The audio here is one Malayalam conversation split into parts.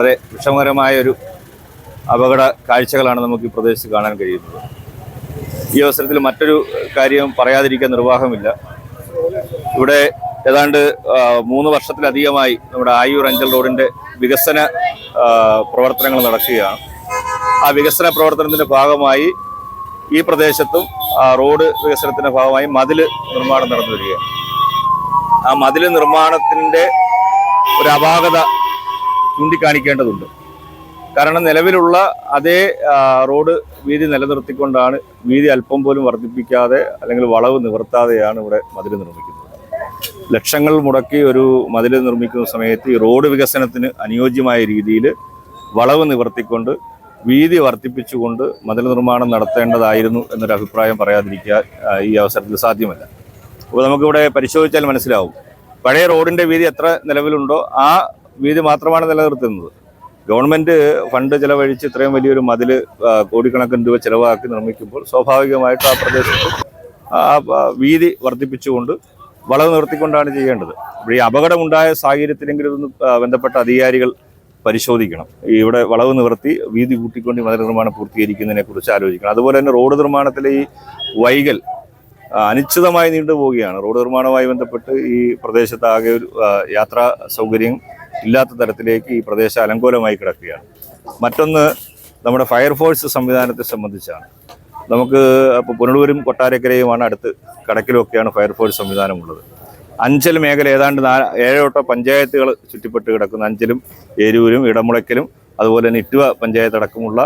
വളരെ വിഷമകരമായ ഒരു അപകട കാഴ്ചകളാണ് നമുക്ക് ഈ പ്രദേശത്ത് കാണാൻ കഴിയുന്നത്. ഈ അവസരത്തിൽ മറ്റൊരു കാര്യം പറയാതിരിക്കാൻ നിർവാഹമില്ല. ഇവിടെ ഏതാണ്ട് മൂന്ന് വർഷത്തിലധികമായി നമ്മുടെ ആയൂർ അഞ്ചൽ റോഡിന്റെ വികസന പ്രവർത്തനങ്ങൾ നടക്കുകയാണ്. ആ വികസന പ്രവർത്തനത്തിന്റെ ഭാഗമായി ഈ പ്രദേശത്തും ആ, റോഡ് വികസനത്തിന്റെ ഭാഗമായി മതിൽ നിർമ്മാണം നടന്നു വരികയാണ്. ആ മതിൽ നിർമ്മാണത്തിന്റെ ഒരു അപാകത ചൂണ്ടിക്കാണിക്കേണ്ടതുണ്ട്. കാരണം നിലവിലുള്ള അതേ റോഡ് വീതി നിലനിർത്തിക്കൊണ്ടാണ് വീതി അല്പം പോലും വർദ്ധിപ്പിക്കാതെ അല്ലെങ്കിൽ വളവ് നിവർത്താതെയാണ് ഇവിടെ മതിൽ നിർമ്മിക്കുന്നത്. ലക്ഷങ്ങൾ മുടക്കി ഒരു മതിൽ നിർമ്മിക്കുന്ന സമയത്ത് ഈ റോഡ് വികസനത്തിന് അനുയോജ്യമായ രീതിയിൽ വളവ് നിവർത്തിക്കൊണ്ട് വീതി വർദ്ധിപ്പിച്ചുകൊണ്ട് മതിൽ നിർമ്മാണം നടത്തേണ്ടതായിരുന്നു എന്നൊരു അഭിപ്രായം പറയാതിരിക്കാൻ ഈ അവസരത്തിൽ സാധ്യമല്ല. അപ്പോൾ നമുക്കിവിടെ പരിശോധിച്ചാൽ മനസ്സിലാവും. പഴയ റോഡിന്റെ വീതി എത്ര നിലവിലുണ്ടോ ആ വീതി മാത്രമാണ് നിലനിർത്തുന്നത്. ഗവൺമെന്റ് ഫണ്ട് ചെലവഴിച്ച് ഇത്രയും വലിയൊരു മതിൽ കോടിക്കണക്കിന് രൂപ ചെലവാക്കി നിർമ്മിക്കുമ്പോൾ സ്വാഭാവികമായിട്ട് ആ പ്രദേശത്ത് വീതി വർദ്ധിപ്പിച്ചുകൊണ്ട് വളവ് നിർത്തിക്കൊണ്ടാണ് ചെയ്യേണ്ടത്. അപ്പോൾ ഈ അപകടമുണ്ടായ സാഹചര്യത്തിലെങ്കിലും ഇതൊന്ന് ബന്ധപ്പെട്ട അധികാരികൾ പരിശോധിക്കണം. ഇവിടെ വളവ് നിവർത്തി വീതി കൂട്ടിക്കൊണ്ട് മതിൽ നിർമ്മാണം പൂർത്തീകരിക്കുന്നതിനെ കുറിച്ച് ആലോചിക്കണം. അതുപോലെ തന്നെ റോഡ് നിർമ്മാണത്തിലെ ഈ വൈകൽ അനിശ്ചിതമായി നീണ്ടുപോവുകയാണ്. റോഡ് നിർമ്മാണവുമായി ബന്ധപ്പെട്ട് ഈ പ്രദേശത്ത് ആകെ ഒരു യാത്രാ സൗകര്യം ഇല്ലാത്ത തരത്തിലേക്ക് ഈ പ്രദേശം അലങ്കോലമായി കിടക്കുകയാണ്. മറ്റൊന്ന് നമ്മുടെ ഫയർഫോഴ്സ് സംവിധാനത്തെ സംബന്ധിച്ചാണ്. നമുക്ക് ഇപ്പോൾ പുനലൂരും കൊട്ടാരക്കരയുമാണ് അടുത്ത് കടക്കിലുമൊക്കെയാണ് ഫയർഫോഴ്സ് സംവിധാനമുള്ളത്. അഞ്ചൽ മേഖല ഏതാണ്ട് നാ ഏഴോട്ട പഞ്ചായത്തുകൾ ചുറ്റിപ്പെട്ട് കിടക്കുന്ന അഞ്ചലും ഏരൂരും ഇടമുളയ്ക്കലും അതുപോലെ തന്നെ ഇറ്റുവ പഞ്ചായത്ത് അടക്കമുള്ള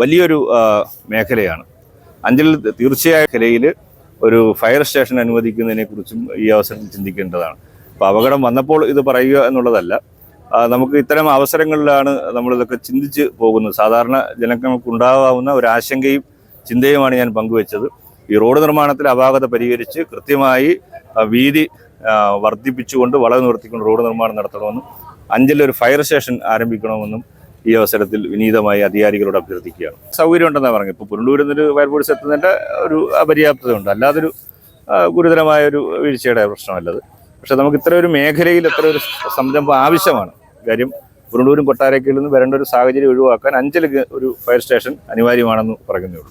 വലിയൊരു മേഖലയാണ്. അഞ്ചൽ തീർച്ചയായും മേഖലയിൽ ഒരു ഫയർ സ്റ്റേഷൻ അനുവദിക്കുന്നതിനെക്കുറിച്ചും ഈ അവസരം ചിന്തിക്കേണ്ടതാണ്. അപ്പോൾ അപകടം വന്നപ്പോൾ ഇത് പറയുക എന്നുള്ളതല്ല. നമുക്ക് ഇത്തരം അവസരങ്ങളിലാണ് നമ്മളിതൊക്കെ ചിന്തിച്ച് പോകുന്നത്. സാധാരണ ജനങ്ങൾക്ക് ഉണ്ടാകാവുന്ന ഒരു ആശങ്കയും ചിന്തയുമാണ് ഞാൻ പങ്കുവെച്ചത്. ഈ റോഡ് നിർമ്മാണത്തിൽ അപാകത പരിഹരിച്ച് കൃത്യമായി വീതി വർദ്ധിപ്പിച്ചുകൊണ്ട് വളവ് നിർത്തിക്കൊണ്ട് റോഡ് നിർമ്മാണം നടത്തണമെന്നും അഞ്ചലിൽ ഒരു ഫയർ സ്റ്റേഷൻ ആരംഭിക്കണമെന്നും ഈ അവസരത്തിൽ വിനീതമായി അധികാരികളോട് അഭ്യർത്ഥിക്കുകയാണ്. സൗകര്യം ഉണ്ടെന്നാണ് പറഞ്ഞത്. ഇപ്പോൾ പുനലൂരിൽ നിന്നൊരു ഫയർഫോഴ്സ് എത്തുന്നതിന്റെ ഒരു അപര്യാപ്തതയുണ്ട്. അല്ലാതൊരു ഗുരുതരമായ ഒരു വീഴ്ചയുടെ പ്രശ്നമല്ലത്. പക്ഷേ നമുക്ക് ഇത്ര ഒരു മേഖലയിൽ ഇത്ര ഒരു സംരംഭം ആവശ്യമാണ്. കാര്യം പുനലൂരും കൊട്ടാരക്കയിൽ നിന്ന് വരേണ്ട ഒരു സാഹചര്യം ഒഴിവാക്കാൻ അഞ്ചൽ ഒരു ഫയർ സ്റ്റേഷൻ അനിവാര്യമാണെന്ന് പറയുന്നേ ഉള്ളൂ.